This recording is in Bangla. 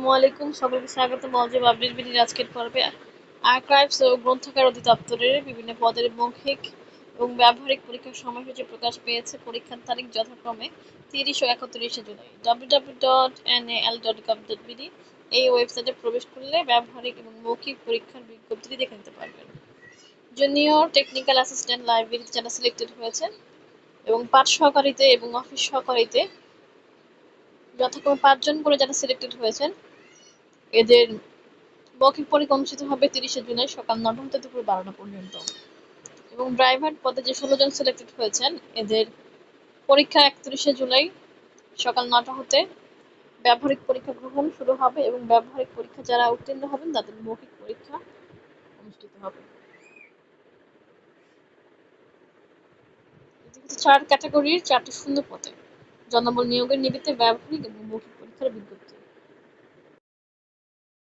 আসসালামু আলাইকুম সকলকে স্বাগত মলজব আপডেট বিডির আজকের পর্বে আর্কাইভস ও গ্রন্থাগার অধিদপ্তরের বিভিন্ন পদের মৌখিক এবং ব্যবহারিক পরীক্ষার সময়সূচি প্রকাশ পেয়েছে পরীক্ষার তারিখ যথাক্রমে তিরিশ ও একত্রিশে জুলাই। বিডি এই ওয়েবসাইটে প্রবেশ করলে ব্যবহারিক এবং মৌখিক পরীক্ষার বিজ্ঞপ্তিটি দেখে নিতে পারবেন। জুনিয়র টেকনিক্যাল অ্যাসিস্ট্যান্ট লাইব্রেরি যারা সিলেক্টেড হয়েছেন এবং পাঠ সহকারীতে এবং অফিস সহকারীতে যথাক্রমে পাঁচজন করে যারা সিলেক্টেড হয়েছেন এদের মৌখিক পরীক্ষা অনুষ্ঠিত হবে তিরিশে জুলাই সকাল নটা হতে দুপুর বারোটা পর্যন্ত। এবং ড্রাইভার পদে যে ষোলো জন সিলেক্টেড হয়েছেন, এদের পরীক্ষা একত্রিশে জুলাই সকাল নটা হতে ব্যবহারিক পরীক্ষা গ্রহণ শুরু হবে এবং ব্যবহারিক পরীক্ষা যারা উত্তীর্ণ হবেন, তাদের মৌখিক পরীক্ষা অনুষ্ঠিত হবে। চার ক্যাটাগরির চারটি শূন্য পদে জনবল নিয়োগের নিমিত্তে ব্যবহারিক এবং মৌখিক পরীক্ষার বিজ্ঞপ্তি।